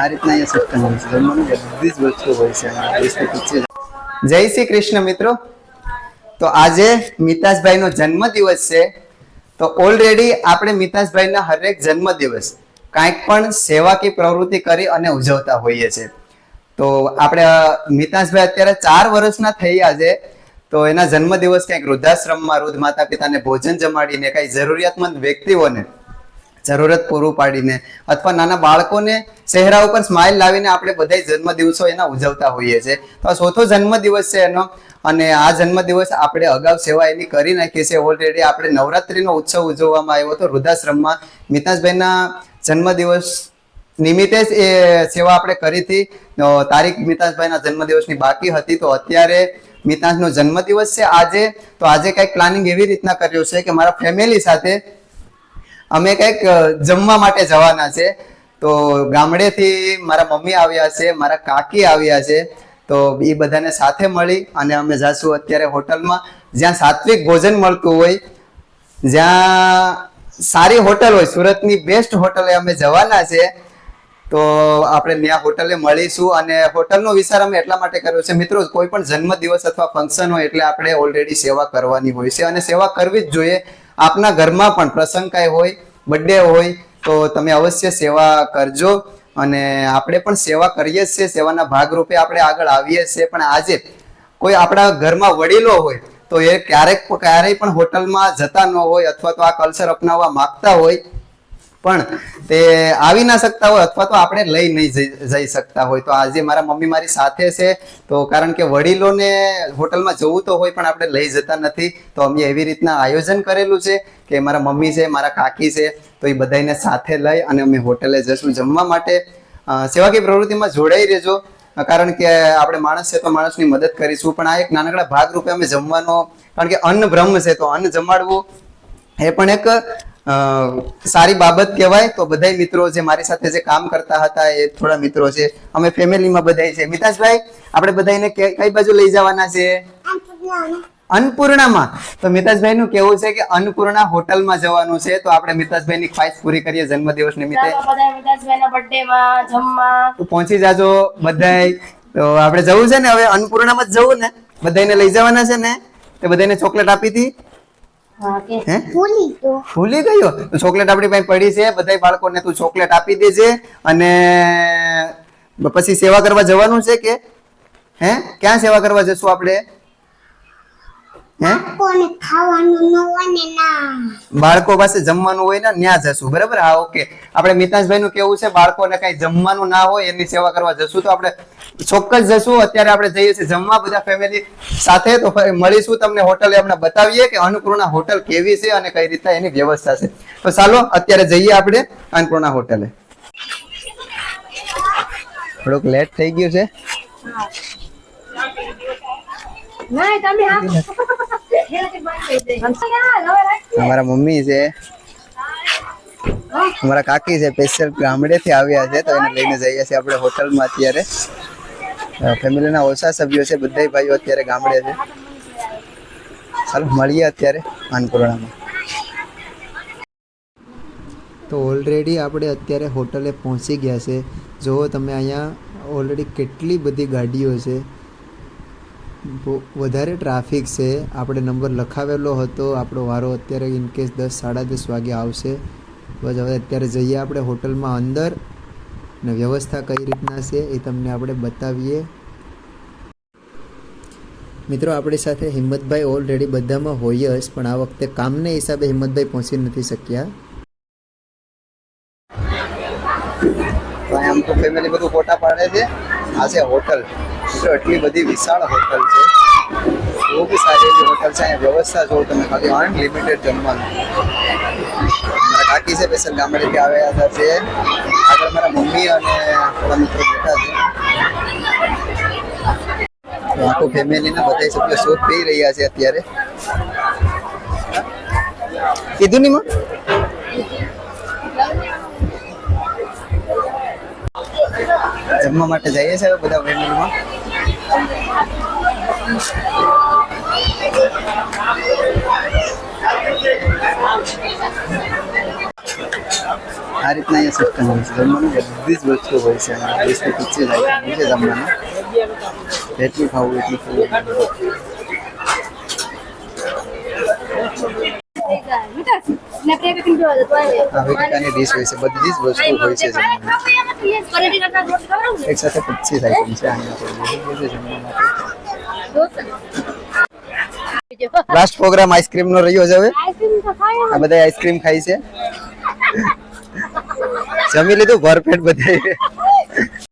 આ રીતના. જય શ્રી કૃષ્ણ મિત્રો. તો આજે મિતાજભાઈનો જન્મદિવસ છે. તો ઓલરેડી આપણે મિતાજભાઈના હરેક જન્મદિવસ કાંઈક પણ સેવાકી પ્રવૃત્તિ કરી અને ઉજવતા હોઈએ છીએ. તો આપણે મિતાશભાઈ અત્યારે ચાર વર્ષના થયા છે. તો એના જન્મદિવસ ક્યાંક વૃદ્ધાશ્રમમાં, વૃદ્ધ માતા પિતાને ભોજન જમાડીને, કઈ જરૂરિયાતમંદ વ્યક્તિઓને જરૂરત પૂરું પાડીને અથવા નાના બાળકોને ચહેરા ઉપર સ્માઇલ લાવીને આપણે બધા જન્મદિવસો એના ઉજવતા હોઈએ છીએ. તો આ ચોથો જન્મદિવસ છે એનો અને આ જન્મદિવસ આપણે અગાઉ સેવા એની કરી નાખી છે ઓલરેડી આપણે નવરાત્રીનો ઉત્સવ ઉજવવામાં આવ્યો હતો. વૃદ્ધાશ્રમમાં મિતાજભાઈના જન્મદિવસ નિમિત્તે જ એ સેવા આપણે કરી હતી. તારીખ મિતાશભાઈના જન્મદિવસની બાકી હતી. તો અત્યારે મિતાજનો જન્મદિવસ છે આજે. તો આજે કંઈક પ્લાનિંગ એવી રીતના કર્યું છે કે મારા ફેમિલી સાથે અમે કંઈક જમવા માટે જવાના છે. તો ગામડેથી મારા મમ્મી આવ્યા છે, મારા કાકી આવ્યા છે. તો એ બધાને સાથે મળી અને અમે જાશું અત્યારે હોટલમાં. જ્યાં સાત્વિક ભોજન મળતું હોય, જ્યાં સારી હોટલ હોય, સુરતની બેસ્ટ હોટલે અમે જવાના છે. તો આપણે ત્યાં હોટલે મળીશું અને હોટલનો વિચાર અમે એટલા માટે કર્યો છે. મિત્રો, કોઈ પણ જન્મદિવસ અથવા ફંક્શન હોય એટલે આપણે ઓલરેડી સેવા કરવાની હોય છે અને સેવા કરવી જ જોઈએ. આપના ઘરમાં પણ પ્રસંગ કાંઈ હોય બર્થડે હોય, તો તમે અવશ્ય સેવા કરજો. અને આપણે પણ સેવા કરીએ છીએ, સેવાના ભાગરૂપે આપણે આગળ આવીએ છીએ. પણ આજે કોઈ આપણા ઘરમાં વડીલો હોય, તો એ ક્યારેક ક્યારેય પણ હોટલમાં જતા ન હોય અથવા તો આ કલ્ચર અપનાવવા માંગતા હોય પણ તે આવી ના શકતા હોય અથવા તો આપણે લઈ નહીં જઈ શકતા હોય. તો આજે મારા મમ્મી મારી સાથે છે, તો કારણ કે વડીલોને હોટલમાં જવું તો હોય પણ આપણે લઈ જતા નથી, તો અમે એવી રીતના આયોજન કરેલું છે કે મારા મમ્મી છે, મારા કાકી છે, તો એ બધાને સાથે લઈ અને અમે હોટલે જશું જમવા માટે. સેવાકીય પ્રવૃત્તિમાં જોડાઈ રહેજો, કારણ કે આપણે માણસ છે તો માણસની મદદ કરીશું. પણ આ એક નાનકડા ભાગ રૂપે અમે જમવાનો, કારણ કે અન્ન બ્રહ્મ છે તો અન્ન જમાડવું એ પણ એક સારી બાબત કહેવાય તો બધા મિત્રો જે મારી સાથે જે કામ કરતા હતા એ થોડા મિત્રો છે. અમે ફેમિલીમાં બધા છે. મિતાશભાઈ આપણે બધાને કઈ બાજુ લઈ જવાના છે? અન્નપૂર્ણામાં. તો મિતાશભાઈ નું કેવું છે કે અન્નપૂર્ણા હોટલમાં જવાનું છે. તો આપણે મિતાશભાઈ ની ખ્વાહિશ પૂરી કરીએ જન્મદિવસ નિમિત્તે. પહોંચી જાજો બધાય. તો આપણે જવું છે ને હવે અન્નપૂર્ણામાં જ જવું ને? બધાને લઈ જવાના છે ને? તે બધાને ચોકલેટ આપી હતી. ભૂલી ગયો. તો ચોકલેટ આપણી પાસે પડી છે. બધા બાળકોને તું ચોકલેટ આપી દેજે અને પછી સેવા કરવા જવાનું છે કે? હે? ક્યાં સેવા કરવા જશું આપણે હે કોને ખાવાનું ન હોય ને ના બાળકો પાસે જમવાનું હોય ને ત્યાં જશું. બરાબર? હા ઓકે. આપણે મિતાજભાઈ નું કેવું છે? બાળકોને કઈ જમવાનું ના હોય એની સેવા કરવા જશું તો આપણે ચોક્કસ જશું. અત્યારે આપણે જઈએ છીએ જમવા. બધા ફેમિલી સાથે તો મળીશું તમને હોટલે આપણે બતાવીએ કે અન્નપૂર્ણા હોટલ કેવી છે અને કઈ રીતના એની વ્યવસ્થા છે. તો ચાલો અત્યારે જઈએ આપણે અન્નપૂર્ણા હોટલે. થોડુંક લેટ થઈ ગયું છે. અમારા મમ્મી છે. અમારા કાકી છે સ્પેશિયલ ગામડેથી આવ્યા છે તો એને લઈને જઈએ છીએ આપણે હોટલમાં અત્યારે. ફેમિલીના ઓછા સભ્યો છે બધા ભાઈઓ અત્યારે ગામડે છે. ચાલો મળીએ અત્યારે અન્નપૂર્ણામાં તો ઓલરેડી આપણે અત્યારે હોટલે પહોંચી ગયા છે. જુઓ તમે અહીંયા ઓલરેડી કેટલી બધી ગાડીઓ છે. વધારે ટ્રાફિક છે. આપણે નંબર લખાવેલો હતો. આપણો વારો અત્યારે ઇનકેસ દસ, સાડા દસ વાગે આવશે. બસ હવે અત્યારે જઈએ આપણે હોટલમાં અંદર. ને વ્યવસ્થા કઈ રીતના છે એ તમને આપણે બતાવીએ. મિત્રો, આપણી સાથે હિંમતભાઈ ઓલરેડી બધામાં હોય જ, પણ આ વખતે કામને હિસાબે હિંમતભાઈ પહોંચી નથી શક્યા. ફેમિલી બધું ફોટા પાડે છે. આ છે હોટલ. એટલી બધી વિશાળ હોટલ છે. બહુ બી સારી એવી હોટલ છે. અહીંયા વ્યવસ્થા જોઉં તમે, ખાલી અનલિમિટેડ જમવાનું. કાકી છે, સ્પેશિયલ ગામડેથી આવ્યા હતા છે આગળ મારા મમ્મી અને મારા મિત્રો બેઠા છે. આખું ફેમિલીના બધા સભ્યો શોધ પી રહ્યા છે અત્યારે. કીધું નહીં જમવા માટે જઈએ છે બધા ફેમિલીમાં આ રીતના અહીંયા સિસ્ટમ હોય છે. જમવાનું બધી જ વસ્તુ હોય છે. વીસથી પચીસ છે. જમવાનું જેટલું ખાવું એટલું ખાવું. ડીશ હોય છે. બધી જ વસ્તુ હોય છે જમવાનું. એક સાથે પચીસ આઈટમ છે. અહીંયા જમવા માટે. લાસ્ટ પ્રોગ્રામ આઈસ્ક્રીમ નો રહ્યો છે હવે. આ બધા આઈસ્ક્રીમ ખાય છે. જમી લીધું ભરપેટ બધા